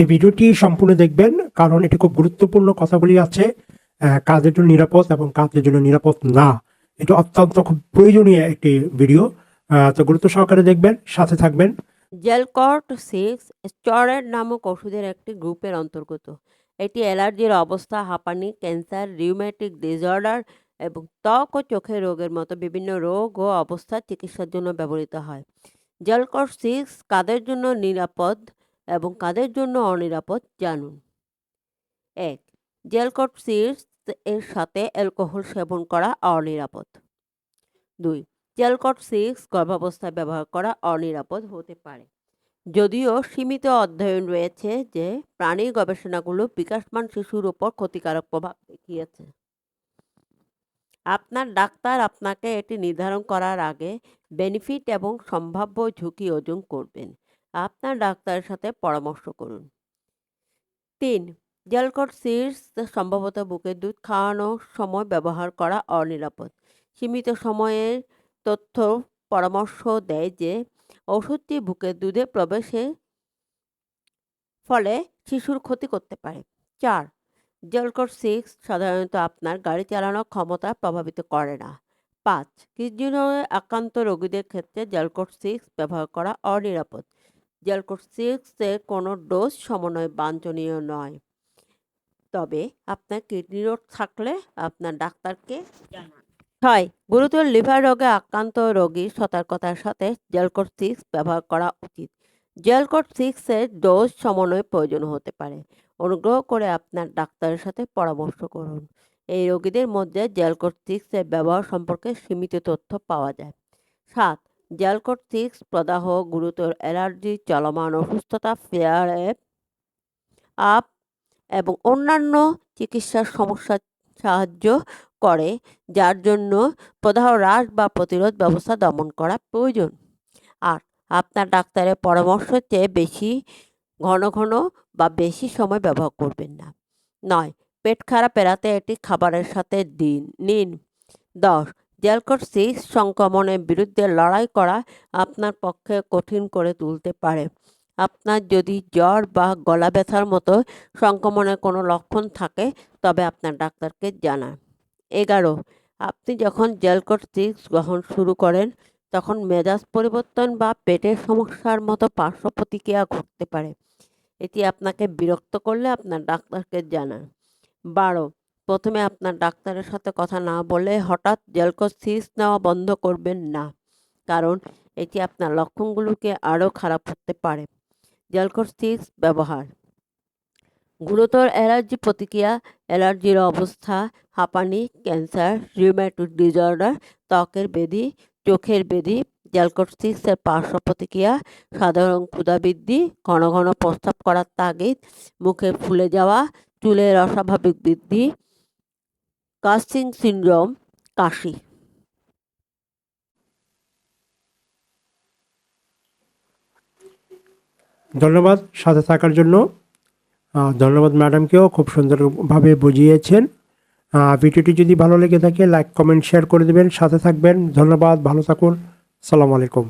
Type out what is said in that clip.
এই ভিডিওটি সম্পূর্ণ দেখবেন, কারণ এটি খুব গুরুত্বপূর্ণ কথাগুলি আছে। কাজের জন্য নিরাপদ এবং কাজের জন্য নিরাপদ না। এটি অত্যন্ত খুব প্রয়োজনীয় একটি ভিডিও। তো গুরুত্ব সহকারে দেখবেন, সাথে থাকবেন। জেলকট সিক্স স্টেরয়েড নামক ওষুধের একটি গ্রুপের অন্তর্গত। এটি অ্যালার্জির অবস্থা, হাঁপানি, ক্যান্সার রিউম্যাটিক ডিসঅর্ডার এবং ত্বক ও চোখের রোগের মতো বিভিন্ন রোগ ও অবস্থার চিকিৎসার জন্য ব্যবহৃত হয়। জেলকট সিক্স কাদের জন্য নিরাপদ? এবং কাদের জন্য অনিরাপদ জানুন। এক, জেলকট সিক্স এর সাথে অ্যালকোহল সেবন করা অনিরাপদ। দুই, জেলকট সিক্স গর্ভাবস্থায় ব্যবহার করা অনিরাপদ হতে পারে। যদিও সীমিত অধ্যয়ন রয়েছে যে প্রাণী গবেষণাগুলো বিকাশমান শিশুর উপর ক্ষতিকারক প্রভাব দেখিয়েছে। আপনার ডাক্তার আপনাকে এটি নির্ধারণ করার আগে বেনিফিট এবং সম্ভাব্য ঝুঁকি ওজন করবেন। আপনার ডাক্তারের সাথে পরামর্শ করুন। তিন, জেলকট সিডস সম্ভবত বুকের দুধ খাওয়ানোর সময় ব্যবহার করা অনিরাপদ। সীমিত সময়ের তথ্য পরামর্শ দেয় যে, ওষুধটি বুকের দুধে প্রবেশে ফলে শিশুর ক্ষতি করতে পারে। চার, জেলকট সিক্স সাধারণত আপনার গাড়ি চালানোর ক্ষমতা প্রভাবিত করে না। পাঁচ কিডনিরোগে আক্রান্ত রোগীদের ক্ষেত্রে জেলকট সিক্স ব্যবহার করা অনিরাপদ। জেলকট সিক্সের কোনো ডোজ সমন্বয় বাঞ্ছনীয় নয়। তবে আপনার কিডনি রোগ থাকলে আপনার ডাক্তারকে জানান। ছয় গুরুতর লিভার রোগে আক্রান্ত রোগীর সতর্কতার সাথে জেলকট সিক্স ব্যবহার করা উচিত। জেলকট সিক্সের ডোজ সমন্বয় প্রয়োজন হতে পারে। অনুগ্রহ করে আপনার ডাক্তারের সাথে পরামর্শ করুন। এই রোগীদের মধ্যে জেলকট সিক্সের ব্যবহার সম্পর্কে সীমিত তথ্য পাওয়া যায়। সাত জেলকট সিক্স প্রদাহ, গুরুতর অ্যালার্জি, চলমান অসুস্থতা, ফেয়ার আপ এবং অন্যান্য চিকিৎসার সমস্যার সাহায্য করে, যার জন্য প্রদাহ হ্রাস বা প্রতিরোধ ব্যবস্থা দমন করা প্রয়োজন। আর, আপনার ডাক্তারের পরামর্শ চেয়ে বেশি ঘন ঘন বা বেশি সময় ব্যবহার করবেন না। নয়, পেট খারাপ এড়াতে এটি খাবারের সাথে দিন নিন। দশ জেলকট সিক্স সংক্রমণের বিরুদ্ধে লড়াই করা আপনার পক্ষে কঠিন করে তুলতে পারে। আপনার যদি জ্বর বা গলা ব্যথার মতো সংক্রমণের কোনো লক্ষণ থাকে, তবে আপনার ডাক্তারকে জানান। এগারো, আপনি যখন জেলকট সিক্স গ্রহণ শুরু করেন, তখন মেজাজ পরিবর্তন বা পেটের সমস্যার মতো পার্শ্ব প্রতিক্রিয়া ঘটতে পারে। এটি আপনাকে বিরক্ত করলে আপনার ডাক্তারকে জানান। বারো প্রথমে আপনার ডাক্তারের সাথে কথা না বলে হঠাৎ জেলকট সিক্স নেওয়া বন্ধ করবেন না। কারণ এটি আপনার লক্ষণগুলোকে আরও খারাপ করতে পারে। জেলকট সিক্স ব্যবহার। গুরুতর অ্যালার্জি প্রতিক্রিয়া, অ্যালার্জির অবস্থা, হাঁপানি, ক্যান্সার রিউম্যাটিক ডিসঅর্ডার ত্বকের বেদি, চোখের বেদি জেলকট সিক্সের পার্শ্ব প্রতিক্রিয়া, সাধারণ ক্ষুধা বৃদ্ধি, ঘন ঘন প্রস্তাব করার তাগিদ, মুখে ফুলে যাওয়া, চুলের অস্বাভাবিক বৃদ্ধি কাস্টিং সিনড্রোম কাশি ধন্যবাদ সাথে থাকার জন্য। ধন্যবাদ ম্যাডামকেও খুব সুন্দরভাবে বুঝিয়েছেন। ভিডিওটি যদি ভালো লেগে থাকে, লাইক, কমেন্ট, শেয়ার করে দেবেন। সাথে থাকবেন। ধন্যবাদ। ভালো থাকুন। সালাম আলাইকুম।